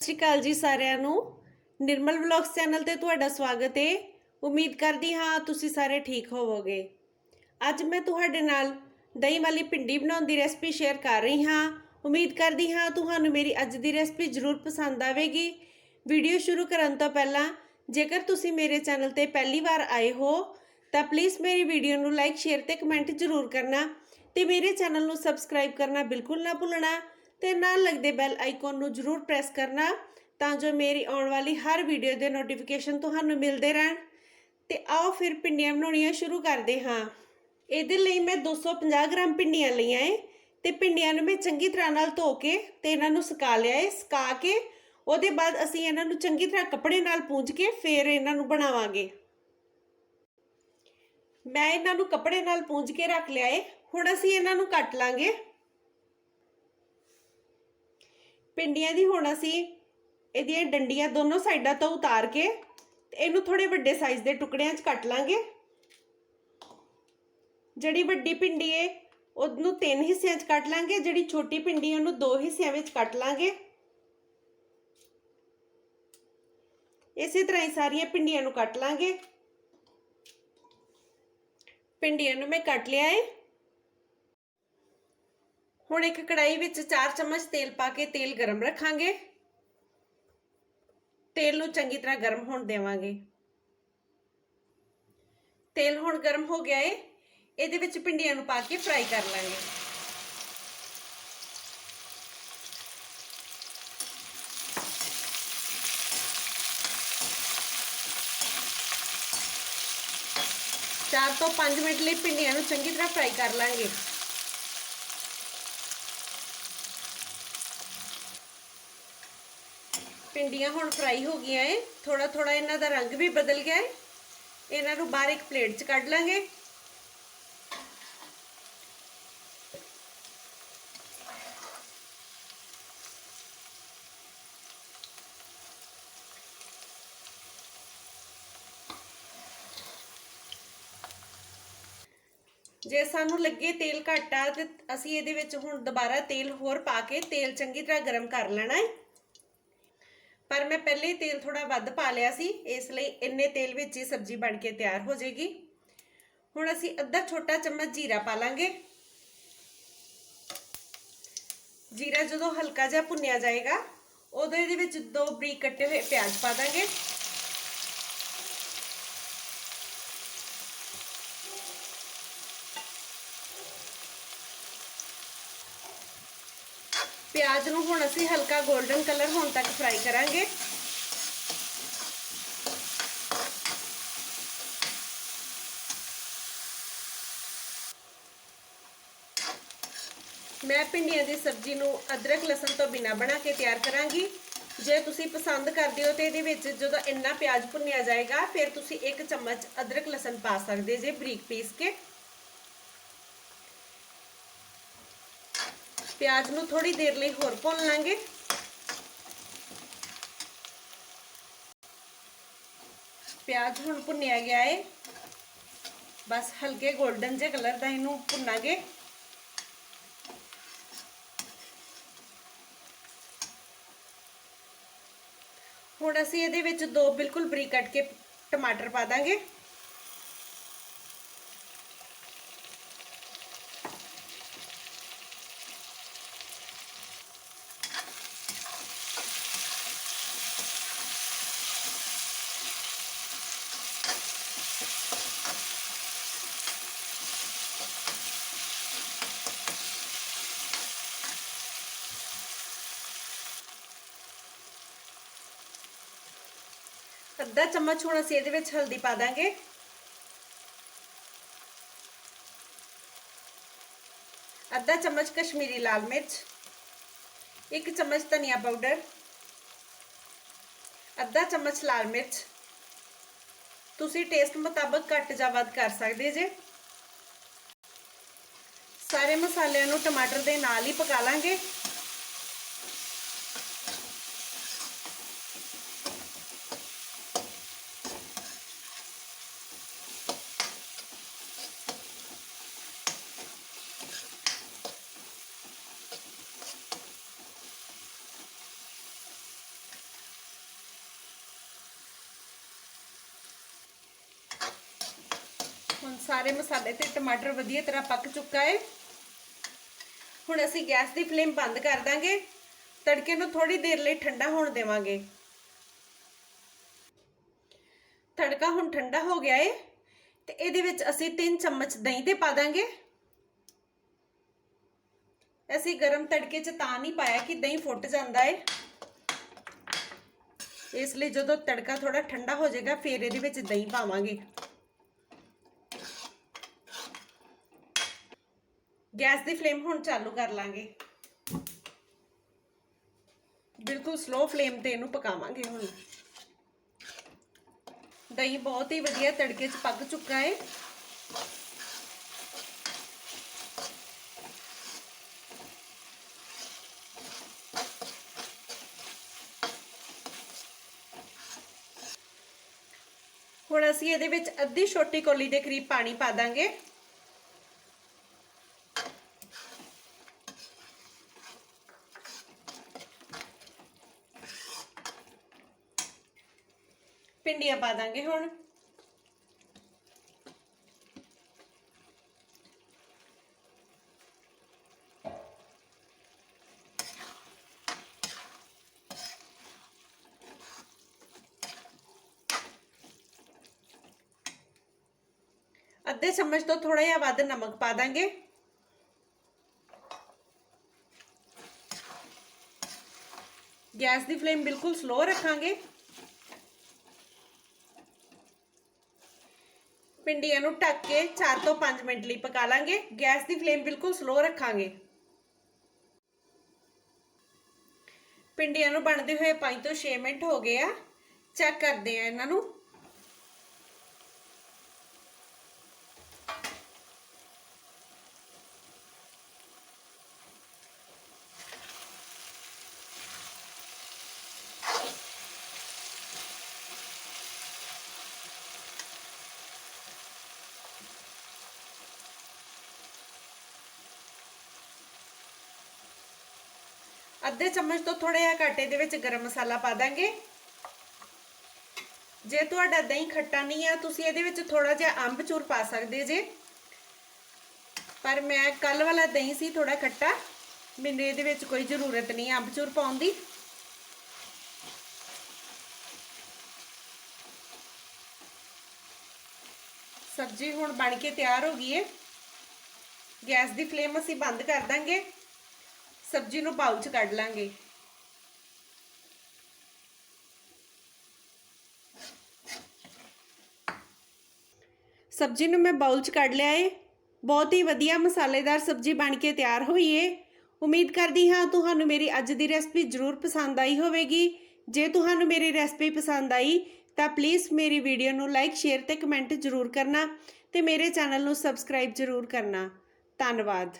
ਸਤਿ ਸ਼੍ਰੀ ਅਕਾਲ ਜੀ ਸਾਰਿਆਂ ਨੂੰ। ਨਿਰਮਲ ਵਲੌਗਸ ਚੈਨਲ ਤੇ ਤੁਹਾਡਾ ਸਵਾਗਤ ਹੈ ਉਮੀਦ ਕਰਦੀ ਹਾਂ ਤੁਸੀਂ ਸਾਰੇ ਠੀਕ ਹੋਵੋਗੇ। ਅੱਜ ਮੈਂ ਤੁਹਾਡੇ ਨਾਲ ਦਹੀਂ ਵਾਲੀ ਭਿੰਡੀ ਬਣਾਉਣ ਦੀ ਰੈਸਪੀ ਸ਼ੇਅਰ ਕਰ ਰਹੀ ਹਾਂ। ਉਮੀਦ ਕਰਦੀ ਹਾਂ ਤੁਹਾਨੂੰ ਮੇਰੀ ਅੱਜ ਦੀ ਰੈਸਪੀ ਜ਼ਰੂਰ ਪਸੰਦ ਆਵੇਗੀ। ਵੀਡੀਓ ਸ਼ੁਰੂ ਕਰਨ ਤੋਂ ਪਹਿਲਾਂ ਜੇਕਰ ਤੁਸੀਂ ਮੇਰੇ ਚੈਨਲ ਤੇ ਪਹਿਲੀ ਵਾਰ ਆਏ ਹੋ, ਤਾਂ ਪਲੀਜ਼ ਮੇਰੀ ਵੀਡੀਓ ਨੂੰ ਲਾਈਕ, ਸ਼ੇਅਰ ਤੇ ਕਮੈਂਟ ਜ਼ਰੂਰ ਕਰਨਾ ਤੇ ਮੇਰੇ ਚੈਨਲ ਨੂੰ ਸਬਸਕ੍ਰਾਈਬ ਕਰਨਾ ਬਿਲਕੁਲ ਨਾ ਭੁੱਲਣਾ। ਤੇ ਨਾਲ ਲੱਗਦੇ ਬੈਲ ਆਈਕਨ ਨੂੰ ਜ਼ਰੂਰ ਪ੍ਰੈਸ ਕਰਨਾ ਤਾਂ ਜੋ ਮੇਰੀ ਆਉਣ ਵਾਲੀ ਹਰ ਵੀਡੀਓ ਦੇ ਨੋਟੀਫਿਕੇਸ਼ਨ ਤੁਹਾਨੂੰ ਮਿਲਦੇ ਰਹਿਣ। ਤੇ ਆਓ ਫਿਰ ਭਿੰਡੀਆਂ ਬਣਾਉਣੀਆਂ ਸ਼ੁਰੂ ਕਰਦੇ ਹਾਂ। ਇਹਦੇ ਲਈ ਮੈਂ 250 ਗ੍ਰਾਮ ਭਿੰਡੀਆਂ ਲਈਆਂ ਏ ਤੇ ਭਿੰਡੀਆਂ ਨੂੰ ਮੈਂ ਚੰਗੀ ਤਰ੍ਹਾਂ ਨਾਲ ਧੋ ਕੇ ਤੇ ਇਹਨਾਂ ਨੂੰ ਸੁਕਾ ਲਿਆ ਏ। ਸੁਕਾ ਕੇ ਉਹਦੇ ਬਾਅਦ ਅਸੀਂ ਇਹਨਾਂ ਨੂੰ ਚੰਗੀ ਤਰ੍ਹਾਂ ਕੱਪੜੇ ਨਾਲ ਪੂੰਝ ਕੇ ਫਿਰ ਇਹਨਾਂ ਨੂੰ ਬਣਾਵਾਂਗੇ। ਮੈਂ ਇਹਨਾਂ ਨੂੰ ਕੱਪੜੇ ਨਾਲ ਪੂੰਝ ਕੇ ਰੱਖ ਲਿਆ ਏ। ਹੁਣ ਅਸੀਂ ਇਹਨਾਂ ਨੂੰ ਕੱਟ ਲਾਂਗੇ। ਪਿੰਡੀਆਂ ਦੀ ਹੁਣ ਅਸੀਂ ਇਹਦੀਆਂ ਡੰਡੀਆਂ ਦੋਨੋਂ ਸਾਈਡਾਂ ਤੋਂ ਉਤਾਰ ਕੇ ਇਹਨੂੰ ਥੋੜੇ ਵੱਡੇ ਸਾਈਜ਼ ਦੇ ਟੁਕੜਿਆਂ 'ਚ ਕੱਟ ਲਾਂਗੇ। ਜਿਹੜੀ ਵੱਡੀ ਪਿੰਡੀ ਏ, ਉਹਨੂੰ ਤਿੰਨ ਹਿੱਸਿਆਂ 'ਚ ਕੱਟ ਲਾਂਗੇ, ਜਿਹੜੀ ਛੋਟੀ ਪਿੰਡੀ ਉਹਨੂੰ ਦੋ ਹਿੱਸਿਆਂ ਵਿੱਚ ਕੱਟ ਲਾਂਗੇ। ਇਸੇ ਤਰ੍ਹਾਂ ਹੀ ਸਾਰੀਆਂ ਪਿੰਡੀਆਂ ਨੂੰ ਕੱਟ ਲਾਂਗੇ। ਪਿੰਡੀਆਂ ਨੂੰ ਮੈਂ ਕੱਟ ਲਿਆ ਏ। ਹੁਣ ਇੱਕ ਕੜਾਈ ਵਿੱਚ 4 ਚਮਚ ਤੇਲ ਪਾ ਕੇ ਤੇਲ ਗਰਮ ਰੱਖਾਂਗੇ। ਤੇਲ ਨੂੰ ਚੰਗੀ ਤਰ੍ਹਾਂ ਗਰਮ ਹੋਣ ਦੇਵਾਂਗੇ। ਤੇਲ ਹੁਣ ਗਰਮ ਹੋ ਗਿਆ ਏ। ਇਹਦੇ ਵਿੱਚ ਪਿੰਡੀਆਂ ਨੂੰ ਪਾ ਕੇ ਫਰਾਈ ਕਰ ਲਾਂਗੇ। ਚਾਰ ਤੋਂ 5 ਮਿੰਟ ਲਈ ਪਿੰਡੀਆਂ ਨੂੰ ਚੰਗੀ ਤਰ੍ਹਾਂ ਫਰਾਈ ਕਰ ਲਾਂਗੇ। ਪਿੰਡੀਆਂ ਹੁਣ ਫਰਾਈ ਹੋ ਗਈਆਂ ਏ। ਥੋੜਾ ਥੋੜਾ ਇਹਨਾਂ ਦਾ ਰੰਗ ਵੀ ਬਦਲ ਗਿਆ ਏ। ਇਹਨਾਂ ਨੂੰ ਬਾਹਰ ਇੱਕ ਪਲੇਟ 'ਚ ਕੱਢ ਲਾਂਗੇ। ਜੇ ਸਾਨੂੰ ਲੱਗੇ ਤੇਲ ਘੱਟ ਆ ਤੇ ਅਸੀਂ ਇਹਦੇ ਵਿੱਚ ਹੁਣ ਦੁਬਾਰਾ ਤੇਲ ਹੋਰ ਪਾ ਕੇ ਤੇਲ ਚੰਗੀ ਤਰ੍ਹਾਂ ਗਰਮ ਕਰ ਲੈਣਾ ਹੈ ਪਰ ਮੈਂ ਪਹਿਲੇ ਹੀ ਤੇਲ ਥੋੜਾ ਵੱਧ ਪਾ ਲਿਆ ਸੀ, ਇਸ ਲਈ ਇੰਨੇ ਤੇਲ ਵਿੱਚ ਹੀ ਸਬਜ਼ੀ ਬਣ ਕੇ ਤਿਆਰ ਹੋ ਜਾਏਗੀ। ਹੁਣ ਅਸੀਂ ਅੱਧਾ ਛੋਟਾ ਚਮਚ ਜੀਰਾ ਪਾ ਲਾਂਗੇ। ਜੀਰਾ ਜਦੋਂ ਹਲਕਾ ਜਿਹਾ ਭੁੰਨਿਆ ਜਾਏਗਾ, ਉਦੋਂ ਇਹਦੇ ਵਿੱਚ ਦੋ ਬਰੀਕ ਕੱਟੇ ਹੋਏ ਪਿਆਜ਼ ਪਾ ਦਾਂਗੇ। ਪਿਆਜ਼ ਨੂੰ ਹੁਣ ਅਸੀਂ ਹਲਕਾ 골ਡਨ ਕਲਰ ਹੋਣ ਤੱਕ ਫਰਾਈ ਕਰਾਂਗੇ। ਮੈਂ ਭਿੰਡੀਆਂ ਦੀ ਸਬਜ਼ੀ ਨੂੰ ਅਦਰਕ, ਲਸਣ ਤੋਂ ਬਿਨਾ ਬਣਾ ਕੇ ਤਿਆਰ ਕਰਾਂਗੀ। ਜੇ ਤੁਸੀਂ ਪਸੰਦ ਕਰਦੇ ਹੋ ਤੇ ਇਹਦੇ ਵਿੱਚ ਜਦੋਂ ਇੰਨਾ ਪਿਆਜ਼ ਭੁੰਨਿਆ ਜਾਏਗਾ, ਫਿਰ ਤੁਸੀਂ ਇੱਕ ਚਮਚ ਅਦਰਕ, ਲਸਣ ਪਾ ਸਕਦੇ ਜੇ ਬਰੀਕ ਪੀਸ ਕੇ। ਪਿਆਜ਼ ਨੂੰ ਥੋੜੀ ਦੇਰ ਲਈ ਹੋਰ ਭੁੰਨ ਲਾਂਗੇ। ਪਿਆਜ਼ ਹੁਣ ਭੁੰਨਿਆ ਗਿਆ ਹੈ ਬਸ ਹਲਕੇ 골ਡਨ ਜੇ ਕਲਰ ਦਾ ਇਹਨੂੰ ਭੁੰਨਾਂਗੇ। ਹੁਣ ਅਸੀਂ ਇਹਦੇ ਵਿੱਚ ਦੋ ਬਿਲਕੁਲ ਬਰੀਕ ਕੱਟ ਕੇ ਟਮਾਟਰ ਪਾ ਦਾਂਗੇ। ਅੱਧਾ ਚਮਚ ਹੁਣ ਅਸੀਂ ਇਹਦੇ ਵਿੱਚ ਹਲਦੀ ਪਾ ਦਾਂਗੇ। ਅੱਧਾ ਚਮਚ ਕਸ਼ਮੀਰੀ ਲਾਲ ਮਿਰਚ, ਇੱਕ ਚਮਚ ਧਨੀਆ ਪਾਊਡਰ, ਅੱਧਾ ਚਮਚ ਲਾਲ ਮਿਰਚ। ਤੁਸੀਂ ਟੇਸਟ ਮੁਤਾਬਕ ਘੱਟ ਜਾਂ ਵੱਧ ਕਰ ਸਕਦੇ ਜੇ। ਸਾਰੇ ਮਸਾਲਿਆਂ ਨੂੰ ਟਮਾਟਰ ਦੇ ਨਾਲ ਹੀ ਪਕਾ ਲਾਂਗੇ। ਸਾਰੇ ਮਸਾਲੇ ਤੇ ਟਮਾਟਰ ਵਧੀਆ ਤਰ੍ਹਾਂ ਪੱਕ ਚੁੱਕਾ ਹੈ ਹੁਣ ਅਸੀਂ ਗੈਸ ਦੀ ਫਲੇਮ ਬੰਦ ਕਰ ਦਾਂਗੇ। ਤੜਕੇ ਨੂੰ ਥੋੜੀ ਦੇਰ ਲਈ ਠੰਡਾ ਹੋਣ ਦੇਵਾਂਗੇ। ਤੜਕਾ ਹੁਣ ਠੰਡਾ ਹੋ ਗਿਆ ਏ ਤੇ ਇਹਦੇ ਵਿੱਚ ਅਸੀਂ 3 ਚਮਚ ਦਹੀਂ 'ਤੇ ਪਾ ਦਾਂਗੇ। ਅਸੀਂ ਗਰਮ ਤੜਕੇ 'ਚ ਤਾਂ ਨਹੀਂ ਪਾਇਆ ਕਿ ਦਹੀਂ ਫੁੱਟ ਜਾਂਦਾ ਏ। ਇਸ ਲਈ ਜਦੋਂ ਤੜਕਾ ਥੋੜਾ ਠੰਡਾ ਹੋ ਜਾਏਗਾ, ਫਿਰ ਇਹਦੇ ਵਿੱਚ ਦਹੀਂ ਪਾਵਾਂਗੇ। ਗੈਸ ਦੀ ਫਲੇਮ ਹੁਣ ਚਾਲੂ ਕਰ ਲਾਂਗੇ। ਬਿਲਕੁਲ ਸਲੋ ਫਲੇਮ ਤੇ ਇਹਨੂੰ ਪਕਾਵਾਂਗੇ ਹੁਣ। ਦਹੀਂ ਬਹੁਤ ਹੀ ਵਧੀਆ ਤੜਕੇ 'ਚ ਪੱਕ ਚੁੱਕਾ ਹੈ ਹੁਣ ਅਸੀਂ ਇਹਦੇ ਵਿੱਚ ਅੱਧੀ ਛੋਟੀ ਕੋਲੀ ਦੇ ਕਰੀਬ ਪਾਣੀ ਪਾ ਦਾਂਗੇ। ਪਿੰਡੀਆਂ ਪਾ ਦਾਂਗੇ ਹੁਣ ਅੱਧੇ ਚਮਚ ਤੋਂ ਥੋੜਾ ਜਿਹਾ ਵੱਧ ਨਮਕ ਪਾ ਦਾਂਗੇ ਗੈਸ ਦੀ ਫਲੇਮ ਬਿਲਕੁਲ ਸਲੋ ਰੱਖਾਂਗੇ ਪਿੰਡੀਆਂ ਨੂੰ ਢੱਕ ਕੇ 4 ਤੋਂ 5 ਮਿੰਟ ਲਈ ਪਕਾ ਲਾਂਗੇ। ਗੈਸ ਦੀ ਫਲੇਮ ਬਿਲਕੁਲ ਸਲੋ ਰੱਖਾਂਗੇ। ਪਿੰਡੀਆਂ ਨੂੰ ਬਣਦੇ ਹੋਏ 5 ਤੋਂ 6 ਮਿੰਟ ਹੋ ਗਏ ਆ। ਚੈੱਕ ਕਰਦੇ ਆ ਇਹਨਾਂ ਨੂੰ। ਅੱਧੇ ਚਮਚ ਤੋਂ ਥੋੜਾ ਜਿਹਾ ਘੱਟ ਇਹਦੇ ਵਿੱਚ ਗਰਮ ਮਸਾਲਾ ਪਾ ਦਾਂਗੇ। ਜੇ ਤੁਹਾਡਾ ਦਹੀਂ ਖੱਟਾ ਨਹੀਂ ਆ, ਤੁਸੀਂ ਇਹਦੇ ਵਿੱਚ ਥੋੜਾ ਜਿਹਾ ਅੰਬ ਚੂਰ ਪਾ ਸਕਦੇ ਜੇ। ਪਰ ਮੈਂ ਕੱਲ ਵਾਲਾ ਦਹੀਂ ਸੀ ਥੋੜਾ ਖੱਟਾ। ਮੈਨੂੰ ਇਹਦੇ ਵਿੱਚ ਕੋਈ ਜ਼ਰੂਰਤ ਨਹੀਂ ਅੰਬ ਚੂਰ ਪਾਉਣ ਦੀ। ਸਬਜ਼ੀ ਹੁਣ ਬਣ ਕੇ ਤਿਆਰ ਹੋ ਗਈ ਹੈ ਗੈਸ ਦੀ ਫਲੇਮ ਅਸੀਂ ਬੰਦ ਕਰ ਦਾਂਗੇ। ਸਬਜ਼ੀ ਨੂੰ ਬਾਉਲ 'ਚ ਕੱਢ ਲਾਂਗੇ। ਸਬਜ਼ੀ ਨੂੰ ਮੈਂ ਬਾਉਲ 'ਚ ਕੱਢ ਲਿਆ ਏ। ਬਹੁਤ ਹੀ ਵਧੀਆ ਮਸਾਲੇਦਾਰ ਸਬਜ਼ੀ ਬਣ ਕੇ ਤਿਆਰ ਹੋਈ ਏ। ਉਮੀਦ ਕਰਦੀ ਹਾਂ ਤੁਹਾਨੂੰ ਮੇਰੀ ਅੱਜ ਦੀ ਰੈਸਪੀ ਜ਼ਰੂਰ ਪਸੰਦ ਆਈ ਹੋਵੇਗੀ। ਜੇ ਤੁਹਾਨੂੰ ਮੇਰੀ ਰੈਸਪੀ ਪਸੰਦ ਆਈ, ਤਾਂ ਪਲੀਜ਼ ਮੇਰੀ ਵੀਡੀਓ ਨੂੰ ਲਾਈਕ, ਸ਼ੇਅਰ ਤੇ ਕਮੈਂਟ ਜ਼ਰੂਰ ਕਰਨਾ ਤੇ ਮੇਰੇ ਚੈਨਲ ਨੂੰ ਸਬਸਕ੍ਰਾਈਬ ਜ਼ਰੂਰ ਕਰਨਾ। ਧੰਨਵਾਦ।